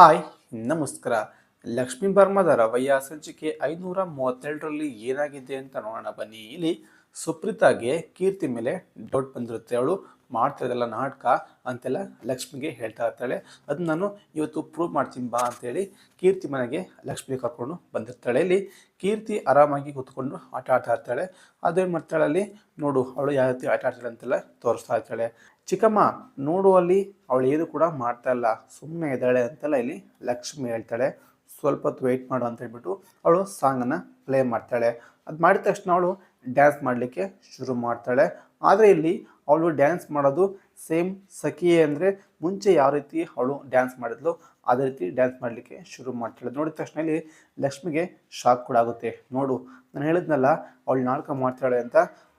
Hi, ನಮಸ್ಕಾರ. ಲಕ್ಷ್ಮೀ ಬರ್ಮದ ರವಯ್ಯ ಸಂಚಿಕೆ ಐನೂರ ಮೂವತ್ತೆರಡರಲ್ಲಿ ಏನಾಗಿದೆ ಅಂತ ನೋಡೋಣ ಬನ್ನಿ. ಇಲ್ಲಿ ಸುಪ್ರೀತಾಗೆ ಕೀರ್ತಿ ಮೇಲೆ ಡೌಟ್ ಬಂದಿರುತ್ತೆ. ಅವಳು ಮಾಡ್ತಿರೋದಲ್ಲ ನಾಟಕ ಅಂತೆಲ್ಲ ಲಕ್ಷ್ಮಿಗೆ ಹೇಳ್ತಾ ಇರ್ತಾಳೆ. ಅದನ್ನ ನಾನು ಇವತ್ತು ಪ್ರೂವ್ ಮಾಡ್ತೀನಿ ಬಾ ಅಂತೇಳಿ ಕೀರ್ತಿ ಮನೆಗೆ ಲಕ್ಷ್ಮಿ ಕರ್ಕೊಂಡು ಬಂದಿರ್ತಾಳೆ. ಇಲ್ಲಿ ಕೀರ್ತಿ ಆರಾಮಾಗಿ ಕೂತ್ಕೊಂಡು ಆಟ ಆಡ್ತಾ ಇರ್ತಾಳೆ. ಅದೇನು ಮಾಡ್ತಾಳೆ ಅಲ್ಲಿ? ನೋಡು, ಅವಳು ಯಾವ ರೀತಿ ಆಟ ಆಡ್ತಾಳೆ ಅಂತೆಲ್ಲ ತೋರಿಸ್ತಾ ಇರ್ತಾಳೆ. ಚಿಕ್ಕಮ್ಮ, ನೋಡು ಅಲ್ಲಿ, ಅವಳು ಏನು ಕೂಡ ಮಾಡ್ತಾ ಇಲ್ಲ. ಸುಮ್ಮನೆ ಇದ್ದಾಳೆ ಅಂತೆಲ್ಲ ಇಲ್ಲಿ ಲಕ್ಷ್ಮಿ ಹೇಳ್ತಾಳೆ. ಸ್ವಲ್ಪ ಹೊತ್ತು ವೆಯ್ಟ್ ಮಾಡು ಅಂತ ಹೇಳ್ಬಿಟ್ಟು ಅವಳು ಸಾಂಗನ್ನು ಪ್ಲೇ ಮಾಡ್ತಾಳೆ. ಅದು ಮಾಡಿದ ತಕ್ಷಣ ಅವಳು ಡ್ಯಾನ್ಸ್ ಮಾಡಲಿಕ್ಕೆ ಶುರು ಮಾಡ್ತಾಳೆ. ಆದರೆ ಇಲ್ಲಿ ಅವಳು ಡ್ಯಾನ್ಸ್ ಮಾಡೋದು ಸೇಮ್ ಸಖಿಯೇ ಅಂದರೆ ಮುಂಚೆ ಯಾವ ರೀತಿ ಅವಳು ಡ್ಯಾನ್ಸ್ ಮಾಡಿದ್ಲು, ಅದೇ ರೀತಿ ಡ್ಯಾನ್ಸ್ ಮಾಡಲಿಕ್ಕೆ ಶುರು ಮಾಡ್ತಾಳೆ. ನೋಡಿದ ತಕ್ಷಣ ಇಲ್ಲಿ ಲಕ್ಷ್ಮಿಗೆ ಶಾಕ್ ಕೂಡ ಆಗುತ್ತೆ. ನೋಡು, ನಾನು ಹೇಳಿದ್ನಲ್ಲ, ಅವಳು ನಾಟಕ ಮಾಡ್ತಾಳೆ ಅಂತ,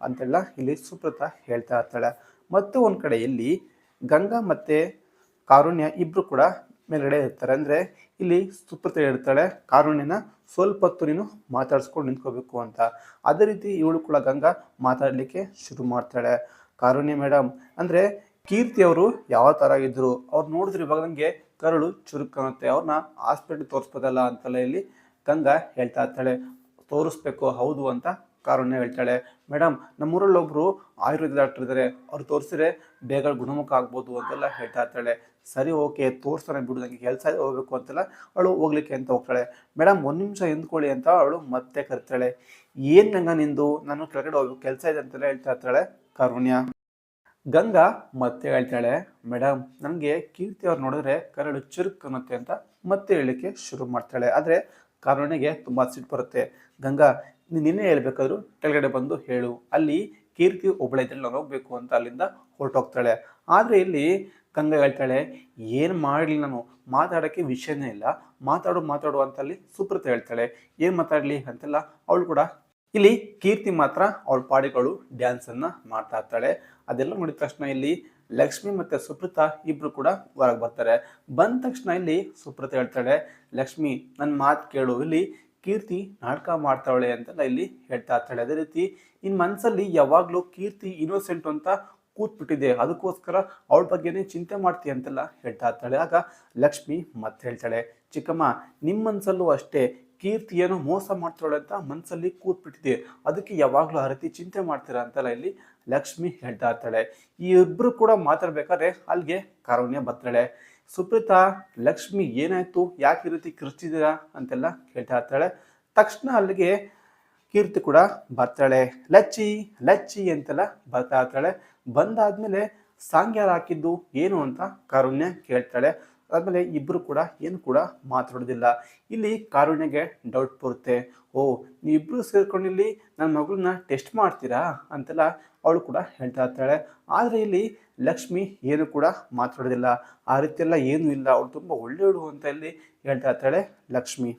ಅಂತೆಲ್ಲ ಇಲ್ಲಿ ಸುಪ್ರತಾ ಹೇಳ್ತಾ ಇರ್ತಾಳೆ. ಮತ್ತು ಒಂದು ಕಡೆ ಇಲ್ಲಿ ಗಂಗಾ ಮತ್ತು ಕಾರುಣ್ಯ ಇಬ್ಬರು ಕೂಡ ಮೇಲ್ಗಡೆ ಇರ್ತಾರೆ. ಅಂದರೆ ಇಲ್ಲಿ ಸುಪ್ರತ ಇರ್ತಾಳೆ ಕಾರುಣ್ಯನ ಸ್ವಲ್ಪ ಹೊತ್ತು ನೀನು ಮಾತಾಡಿಸ್ಕೊಂಡು ನಿಂತ್ಕೋಬೇಕು ಅಂತ. ಅದೇ ರೀತಿ ಇವಳು ಕೂಡ ಗಂಗಾ ಮಾತಾಡಲಿಕ್ಕೆ ಶುರು ಮಾಡ್ತಾಳೆ. ಕಾರುಣ್ಯ ಮೇಡಮ್ ಅಂದರೆ ಕೀರ್ತಿ ಅವರು ಯಾವ ಥರ ಇದ್ದರು ಅವ್ರು ನೋಡಿದ್ರೆ ಇವಾಗ ನನಗೆ ಕರಳು ಕಾಣುತ್ತೆ ಅವ್ರನ್ನ ಹಾಸ್ಪಿಟ್ಲ್ ತೋರಿಸ್ಬೋದಲ್ಲ ಅಂತೆಲ್ಲ ಇಲ್ಲಿ ಗಂಗಾ ಹೇಳ್ತಾ ಇರ್ತಾಳೆ. ತೋರಿಸ್ಬೇಕು, ಹೌದು ಅಂತ ಕಾರುಣ್ಯ ಹೇಳ್ತಾಳೆ. ಮೇಡಮ್ ನಮ್ಮೂರಲ್ಲಿ ಒಬ್ಬರು ಆಯುರ್ವೇದ ಡಾಕ್ಟರ್ ಇದ್ದಾರೆ ಅವ್ರು ತೋರಿಸಿದ್ರೆ ಬೇಗ ಗುಣಮುಖ ಆಗ್ಬೋದು ಅಂತೆಲ್ಲ ಹೇಳ್ತಾ ಇರ್ತಾಳೆ. ಸರಿ, ಓಕೆ, ತೋರಿಸ್ತಾನೆ ಬಿಡು ನನಗೆ ಕೆಲಸ ಹೋಗ್ಬೇಕು ಅಂತೆಲ್ಲ ಅವಳು ಹೋಗ್ಲಿಕ್ಕೆ ಅಂತ ಹೋಗ್ತಾಳೆ. ಮೇಡಮ್ ಒಂದು ನಿಮಿಷ ಎಂದ್ಕೊಳ್ಳಿ ಅಂತ ಅವಳು ಮತ್ತೆ ಕರಿತಾಳೆ. ಏನು ನಂಗ ನಿಂದು? ನಾನು ಕೆಳಗಡೆ ಹೋಗ್ಬೇಕು, ಕೆಲಸ ಇದೆ ಅಂತೆಲ್ಲ ಹೇಳ್ತಾ ಇರ್ತಾಳೆ ಕಾರುಣ್ಯ. ಗಂಗಾ ಮತ್ತೆ ಹೇಳ್ತಾಳೆ ಮೇಡಮ್ ನನಗೆ ಕೀರ್ತಿ ಅವ್ರು ನೋಡಿದ್ರೆ ಕರಳು ಚುರುಕ್ ಅನ್ನುತ್ತೆ ಅಂತ ಮತ್ತೆ ಹೇಳಲಿಕ್ಕೆ ಶುರು ಮಾಡ್ತಾಳೆ. ಆದರೆ ಕಾರುಣ್ಯಗೆ ತುಂಬ ಸಿಟ್ಟು ಬರುತ್ತೆ. ಗಂಗಾ, ನೀನು ನಿನ್ನೆ ಹೇಳ್ಬೇಕಾದ್ರು ಕೆಳಗಡೆ ಬಂದು ಹೇಳು. ಅಲ್ಲಿ ಕೀರ್ತಿ ಒಬ್ಬಳೆ ಇದ್ರಲ್ಲಿ ನಾನು ಹೋಗ್ಬೇಕು ಅಂತ ಅಲ್ಲಿಂದ ಹೊರಟೋಗ್ತಾಳೆ. ಆದರೆ ಇಲ್ಲಿ ಗಂಗಾ ಹೇಳ್ತಾಳೆ, ಏನು ಮಾಡಲಿ ನಾನು? ಮಾತಾಡೋಕ್ಕೆ ವಿಷಯನೇ ಇಲ್ಲ. ಮಾತಾಡು ಮಾತಾಡು ಅಂತ ಅಲ್ಲಿ ಸುಪ್ರತ ಹೇಳ್ತಾಳೆ. ಏನು ಮಾತಾಡಲಿ? ಅಂತೆಲ್ಲ ಅವಳು ಕೂಡ ಇಲ್ಲಿ ಕೀರ್ತಿ ಮಾತ್ರ ಅವಳ ಪಾಡಿಗಳು ಡ್ಯಾನ್ಸನ್ನು ಮಾಡ್ತಾ ಇರ್ತಾಳೆ. ಅದೆಲ್ಲ ನೋಡಿದ ತಕ್ಷಣ ಇಲ್ಲಿ ಲಕ್ಷ್ಮಿ ಮತ್ತು ಸುಪ್ರತಾ ಇಬ್ರು ಕೂಡ ಹೊರಗೆ ಬರ್ತಾರೆ. ಬಂದ ತಕ್ಷಣ ಇಲ್ಲಿ ಸುಪ್ರತ ಹೇಳ್ತಾಳೆ, ಲಕ್ಷ್ಮಿ ನನ್ನ ಮಾತು ಕೇಳು. ಇಲ್ಲಿ ಕೀರ್ತಿ ನಾಟಕ ಮಾಡ್ತಾವಳೆ ಅಂತೆಲ್ಲ ಇಲ್ಲಿ ಹೇಳ್ತಾ ಇರ್ತಾಳೆ. ಅದೇ ರೀತಿ ನಿನ್ನ ಮನಸ್ಸಲ್ಲಿ ಯಾವಾಗಲೂ ಕೀರ್ತಿ ಇನ್ನೋಸೆಂಟ್ ಅಂತ ಕೂತ್ಬಿಟ್ಟಿದೆ. ಅದಕ್ಕೋಸ್ಕರ ಅವಳ ಬಗ್ಗೆನೇ ಚಿಂತೆ ಮಾಡ್ತೀಯ ಅಂತೆಲ್ಲ ಹೇಳ್ತಾ ಇರ್ತಾಳೆ. ಆಗ ಲಕ್ಷ್ಮಿ ಮತ್ತೆ ಹೇಳ್ತಾಳೆ, ಚಿಕ್ಕಮ್ಮ ನಿಮ್ಮ ಮನಸ್ಸಲ್ಲೂ ಅಷ್ಟೇ ಕೀರ್ತಿ ಏನೋ ಮೋಸ ಮಾಡ್ತಾಳೆ ಅಂತ ಮನಸ್ಸಲ್ಲಿ ಕೂತ್ಬಿಟ್ಟಿದೆ. ಅದಕ್ಕೆ ಯಾವಾಗಲೂ ಆ ಚಿಂತೆ ಮಾಡ್ತೀರಾ ಅಂತೆಲ್ಲ ಇಲ್ಲಿ ಲಕ್ಷ್ಮಿ ಹೇಳ್ತಾ ಇರ್ತಾಳೆ. ಈ ಇಬ್ಬರು ಕೂಡ ಮಾತಾಡ್ಬೇಕಾದ್ರೆ ಅಲ್ಲಿಗೆ ಕಾರುಣ್ಯ ಬರ್ತಾಳೆ. ಸುಪ್ರೀತಾ, ಲಕ್ಷ್ಮಿ ಏನಾಯ್ತು? ಯಾಕೆ ಈ ರೀತಿ ಕಿರ್ಚಿದ್ದೀರಾ? ಅಂತೆಲ್ಲ ಹೇಳ್ತಾ ಇರ್ತಾಳೆ. ತಕ್ಷಣ ಅಲ್ಲಿಗೆ ಕೀರ್ತಿ ಕೂಡ ಬರ್ತಾಳೆ. ಲಚ್ಚಿ ಲಚ್ಚಿ ಅಂತೆಲ್ಲ ಬರ್ತಾ ಇರ್ತಾಳೆ. ಬಂದಾದ್ಮೇಲೆ ಸಾಂಗ್ ಯಾರು ಹಾಕಿದ್ದು ಏನು ಅಂತ ಕಾರುಣ್ಯ ಕೇಳ್ತಾಳೆ. ಆದ್ಮೇಲೆ ಇಬ್ಬರು ಕೂಡ ಏನು ಕೂಡ ಮಾತಾಡೋದಿಲ್ಲ. ಇಲ್ಲಿ ಕಾರುಣ್ಯಗೆ ಡೌಟ್ ಬರುತ್ತೆ. ಓ ನೀವಿಬ್ಬರು ಸೇರ್ಕೊಂಡು ಇಲ್ಲಿ ನನ್ನ ಮಗಳನ್ನ ಟೆಸ್ಟ್ ಮಾಡ್ತೀರಾ ಅಂತೆಲ್ಲ ಅವಳು ಕೂಡ ಹೇಳ್ತಾ ಇರ್ತಾಳೆ. ಆದರೆ ಇಲ್ಲಿ ಲಕ್ಷ್ಮಿ ಏನು ಕೂಡ ಮಾತಾಡೋದಿಲ್ಲ. ಆ ರೀತಿಯೆಲ್ಲ ಏನೂ ಇಲ್ಲ. ಅವಳು ತುಂಬ ಒಳ್ಳೆಯವಳು ಅಂತ ಇಲ್ಲಿ ಹೇಳ್ತಾ ಇರ್ತಾಳೆ ಲಕ್ಷ್ಮಿ.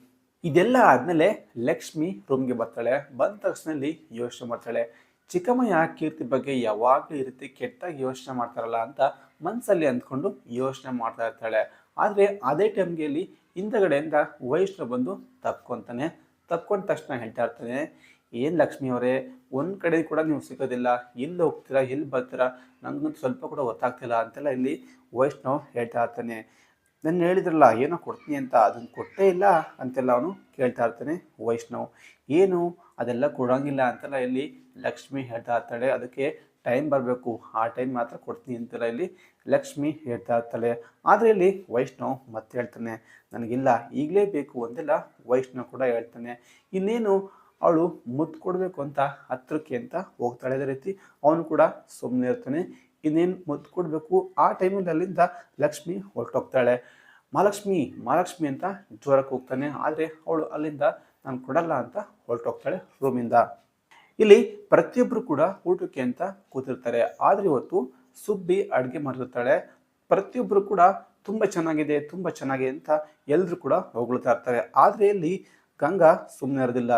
ಇದೆಲ್ಲ ಆದಮೇಲೆ ಲಕ್ಷ್ಮಿ ರೂಮ್ಗೆ ಬರ್ತಾಳೆ. ಬಂದ ತಕ್ಷಣದಲ್ಲಿ ಯೋಚನೆ ಮಾಡ್ತಾಳೆ. ಚಿಕ್ಕಮ್ಮ ಯಾಕೆ ಕೀರ್ತಿ ಬಗ್ಗೆ ಯಾವಾಗಲೂ ಈ ರೀತಿ ಕೆಟ್ಟಾಗಿ ಯೋಚನೆ ಮಾಡ್ತಾರಲ್ಲ ಅಂತ ಮನಸ್ಸಲ್ಲಿ ಅಂದ್ಕೊಂಡು ಯೋಚನೆ ಮಾಡ್ತಾ ಇರ್ತಾಳೆ. ಆದರೆ ಅದೇ ಟೈಮ್ಗೆ ಇಲ್ಲಿ ಹಿಂದಗಡೆಯಿಂದ ವೈಷ್ಣವ್ ಬಂದು ತಪ್ಕೊತಾನೆ, ತಪ್ಕೊಂಡ ತಕ್ಷಣ ಹೇಳ್ತಾ ಇರ್ತಾನೆ ಏನು ಲಕ್ಷ್ಮಿ ಅವರೇ, ಒಂದು ಕಡೆ ಕೂಡ ನೀವು ಸಿಗೋದಿಲ್ಲ, ಎಲ್ಲಿ ಹೋಗ್ತೀರಾ, ಎಲ್ಲಿ ಬರ್ತೀರಾ, ನನಗಂತೂ ಸ್ವಲ್ಪ ಕೂಡ ಗೊತ್ತಾಗ್ತಿಲ್ಲ ಅಂತೆಲ್ಲ ಇಲ್ಲಿ ವೈಷ್ಣವ್ ಹೇಳ್ತಾ ಇರ್ತಾನೆ. ನಾನು ಹೇಳಿದ್ರಲ್ಲ, ಏನೋ ಕೊಡ್ತೀನಿ ಅಂತ ಅದನ್ನು ಕೊಟ್ಟೇ ಇಲ್ಲ ಅಂತೆಲ್ಲ ಅವನು ಕೇಳ್ತಾ ಇರ್ತಾನೆ ವೈಷ್ಣವ್ ಏನು, ಅದೆಲ್ಲ ಕೊಡೋಂಗಿಲ್ಲ ಅಂತೆಲ್ಲ ಇಲ್ಲಿ ಲಕ್ಷ್ಮಿ ಹೇಳ್ತಾ ಇರ್ತಾಳೆ. ಅದಕ್ಕೆ ಟೈಮ್ ಬರಬೇಕು, ಆ ಟೈಮ್ ಮಾತ್ರ ಕೊಡ್ತೀನಿ ಅಂತೆಲ್ಲ ಇಲ್ಲಿ ಲಕ್ಷ್ಮಿ ಹೇಳ್ತಾ ಇರ್ತಾಳೆ. ಆದರೆ ಇಲ್ಲಿ ವೈಷ್ಣವ್ ಮತ್ತೆ ಹೇಳ್ತಾನೆ, ನನಗಿಲ್ಲ, ಈಗಲೇ ಬೇಕು ಅಂತೆಲ್ಲ ವೈಷ್ಣವ್ ಕೂಡ ಹೇಳ್ತಾನೆ. ಇನ್ನೇನು ಅವಳು ಮುದ್ದು ಕೊಡಬೇಕು ಅಂತ, ಹತ್ರಕ್ಕೆ ಅಂತ ಹೋಗ್ತಾಳೆ ಅದೇ ರೀತಿ. ಅವನು ಕೂಡ ಸುಮ್ಮನೆ ಇರ್ತಾನೆ. ಇನ್ನೇನು ಮುದ್ದು ಕೊಡಬೇಕು, ಆ ಟೈಮಲ್ಲಿ ಅಲ್ಲಿಂದ ಲಕ್ಷ್ಮಿ ಹೊರಟೋಗ್ತಾಳೆ. ಮಹಾಲಕ್ಷ್ಮಿ ಮಹಾಲಕ್ಷ್ಮಿ ಅಂತ ಜ್ವರಕ್ಕೆ ಹೋಗ್ತಾನೆ ಆದರೆ ಅವಳು ಅಲ್ಲಿಂದ, ನಾನು ಕೊಡಲ್ಲ ಅಂತ ಹೊರಟೋಗ್ತಾಳೆ ರೂಮಿಂದ. ಇಲ್ಲಿ ಪ್ರತಿಯೊಬ್ಬರು ಕೂಡ ಊಟಕ್ಕೆ ಅಂತ ಕೂತಿರ್ತಾರೆ. ಆದರೆ ಇವತ್ತು ಸುಬ್ಬಿ ಅಡುಗೆ ಮಾಡಿರ್ತಾಳೆ ಪ್ರತಿಯೊಬ್ಬರು ಕೂಡ ತುಂಬ ಚೆನ್ನಾಗಿದೆ ತುಂಬ ಚೆನ್ನಾಗಿದೆ ಅಂತ ಎಲ್ಲರೂ ಕೂಡ ಹೊಗಳ್ತಾ ಇರ್ತಾರೆ. ಆದರೆ ಇಲ್ಲಿ ಗಂಗಾ ಸುಮ್ಮನೆ ಇರೋದಿಲ್ಲ.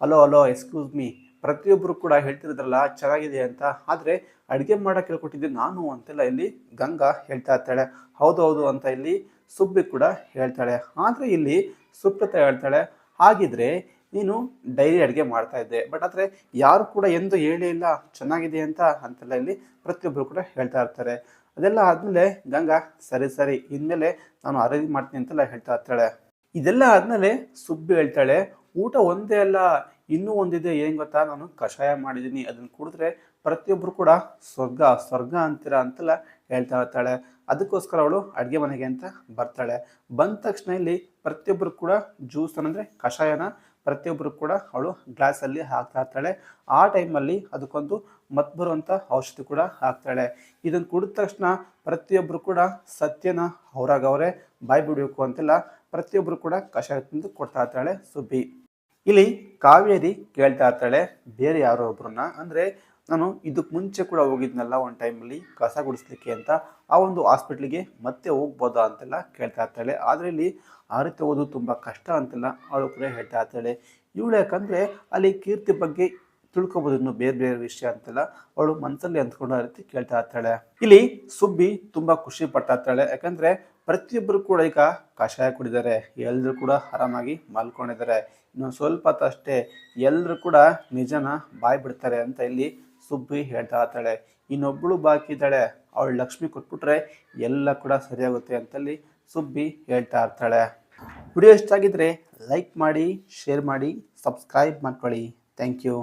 ಅಲೋ ಅಲೋ ಎಕ್ಸ್ಕ್ಯೂಸ್ ಮೀ ಪ್ರತಿಯೊಬ್ಬರು ಕೂಡ ಹೇಳ್ತಿರೋದ್ರಲ್ಲ, ಚೆನ್ನಾಗಿದೆ ಅಂತ. ಆದರೆ ಅಡುಗೆ ಮಾಡೋಕೆ ಹೇಳ್ಕೊಟ್ಟಿದ್ದೆ ನಾನು ಅಂತೆಲ್ಲ ಇಲ್ಲಿ ಗಂಗಾ ಹೇಳ್ತಾ ಇರ್ತಾಳೆ. ಹೌದು ಹೌದು ಅಂತ ಇಲ್ಲಿ ಸುಬ್ಬಿ ಕೂಡ ಹೇಳ್ತಾಳೆ. ಆದರೆ ಇಲ್ಲಿ ಸುಪ್ರತ ಹೇಳ್ತಾಳೆ. ಹಾಗಿದ್ರೆ ನೀನು ಡೈಲಿ ಅಡುಗೆ ಮಾಡ್ತಾ ಇದ್ದೆ. ಬಟ್ ಆದರೆ ಯಾರು ಕೂಡ ಎಂದು ಹೇಳೇ ಇಲ್ಲ, ಚೆನ್ನಾಗಿದೆ ಅಂತ ಅಂತೆಲ್ಲ ಇಲ್ಲಿ ಪ್ರತಿಯೊಬ್ಬರು ಕೂಡ ಹೇಳ್ತಾ ಇರ್ತಾರೆ. ಅದೆಲ್ಲ ಆದಮೇಲೆ ಗಂಗಾ, ಸರಿ ಸರಿ, ಇನ್ಮೇಲೆ ನಾನು ಅರೇಂಜ್ ಮಾಡ್ತೀನಿ ಅಂತೆಲ್ಲ ಹೇಳ್ತಾ ಇರ್ತಾಳೆ. ಇದೆಲ್ಲ ಆದಮೇಲೆ ಸುಬ್ಬಿ ಹೇಳ್ತಾಳೆ, ಊಟ ಒಂದೇ ಅಲ್ಲ, ಇನ್ನೂ ಒಂದಿದೆ, ಏನು ಗೊತ್ತಾ? ನಾನು ಕಷಾಯ ಮಾಡಿದ್ದೀನಿ. ಅದನ್ನು ಕುಡಿದ್ರೆ ಪ್ರತಿಯೊಬ್ಬರು ಕೂಡ ಸ್ವರ್ಗ ಸ್ವರ್ಗ ಅಂತೀರ ಅಂತೆಲ್ಲ ಹೇಳ್ತಾ ಇರ್ತಾಳೆ. ಅದಕ್ಕೋಸ್ಕರ ಅವಳು ಅಡುಗೆ ಮನೆಗೆ ಅಂತ ಬರ್ತಾಳೆ. ಬಂದ ತಕ್ಷಣ ಇಲ್ಲಿ ಪ್ರತಿಯೊಬ್ಬರು ಕೂಡ ಜ್ಯೂಸ್ ಅಂದರೆ ಕಷಾಯನ ಪ್ರತಿಯೊಬ್ಬರು ಕೂಡ ಅವಳು ಗ್ಲಾಸಲ್ಲಿ ಹಾಕ್ತಾ ಇರ್ತಾಳೆ. ಆ ಟೈಮಲ್ಲಿ ಅದಕ್ಕೊಂದು ಮತ್ ಬರುವಂಥ ಔಷಧಿ ಕೂಡ ಹಾಕ್ತಾಳೆ. ಇದನ್ನು ಕುಡಿದ ತಕ್ಷಣ ಪ್ರತಿಯೊಬ್ಬರು ಕೂಡ ಸತ್ಯನ ಅವರಾಗವ್ರೆ ಬಾಯಿ ಬಿಡಬೇಕು ಅಂತೆಲ್ಲ. ಪ್ರತಿಯೊಬ್ಬರು ಕೂಡ ಕಷಾಯ ತಿಂದು ಕೊಡ್ತಾ ಇರ್ತಾಳೆ ಸುಬ್ಬಿ. ಇಲ್ಲಿ ಕಾವೇರಿ ಕೇಳ್ತಾ ಇರ್ತಾಳೆ, ಬೇರೆ ಯಾರೋ ಒಬ್ಬರನ್ನ ಅಂದರೆ ನಾನು ಇದಕ್ಕೆ ಮುಂಚೆ ಕೂಡ ಹೋಗಿದ್ನಲ್ಲ ಒಂದು ಟೈಮಲ್ಲಿ ಕಸ ಗುಡಿಸ್ಲಿಕ್ಕೆ ಅಂತ, ಆ ಒಂದು ಹಾಸ್ಪಿಟ್ಲಿಗೆ ಮತ್ತೆ ಹೋಗ್ಬೋದಾ ಅಂತೆಲ್ಲ ಕೇಳ್ತಾ ಇರ್ತಾಳೆ. ಆದರೆ ಇಲ್ಲಿ ಆ ರೀತಿ ಓದು ತುಂಬ ಕಷ್ಟ ಅಂತೆಲ್ಲ ಅವಳು ಕೂಡ ಹೇಳ್ತಾ ಇರ್ತಾಳೆ. ಇವಳು ಯಾಕಂದರೆ ಅಲ್ಲಿ ಕೀರ್ತಿ ಬಗ್ಗೆ ತಿಳ್ಕೊಬೋದು ಇನ್ನು ಬೇರೆ ಬೇರೆ ವಿಷಯ ಅಂತೆಲ್ಲ ಅವಳು ಮನಸ್ಸಲ್ಲಿ ಅಂದ್ಕೊಂಡು ಆ ರೀತಿ ಕೇಳ್ತಾ ಇರ್ತಾಳೆ. ಇಲ್ಲಿ ಸುಬ್ಬಿ ತುಂಬ ಖುಷಿ ಪಡ್ತಾ ಇರ್ತಾಳೆ. ಯಾಕಂದರೆ ಪ್ರತಿಯೊಬ್ಬರು ಕೂಡ ಈಗ ಕಷಾಯ ಕುಡಿದ್ದಾರೆ ಎಲ್ಲರೂ ಕೂಡ ಆರಾಮಾಗಿ ಮಲ್ಕೊಂಡಿದ್ದಾರೆ. ಇನ್ನು ಸ್ವಲ್ಪ ಹೊತ್ತಷ್ಟೇ ಎಲ್ಲರೂ ಕೂಡ ನಿಜನ ಬಾಯ್ಬಿಡ್ತಾರೆ ಅಂತ ಇಲ್ಲಿ ಸುಬ್ಬಿ ಹೇಳ್ತಾ ಇರ್ತಾಳೆ ಇನ್ನೊಬ್ಬಳು ಬಾಕಿ ಇದ್ದಾಳೆ. ಅವಳು ಲಕ್ಷ್ಮಿ ಕೊಟ್ಬಿಟ್ರೆ ಎಲ್ಲ ಕೂಡ ಸರಿಯಾಗುತ್ತೆ ಅಂತಲ್ಲಿ ಸುಬ್ಬಿ ಹೇಳ್ತಾ ಇರ್ತಾಳೆ. ವಿಡಿಯೋ ಇಷ್ಟ ಆಗಿದ್ರೆ ಲೈಕ್ ಮಾಡಿ, ಶೇರ್ ಮಾಡಿ, ಸಬ್ಸ್ಕ್ರೈಬ್ ಮಾಡ್ಕೊಳ್ಳಿ. Thank you.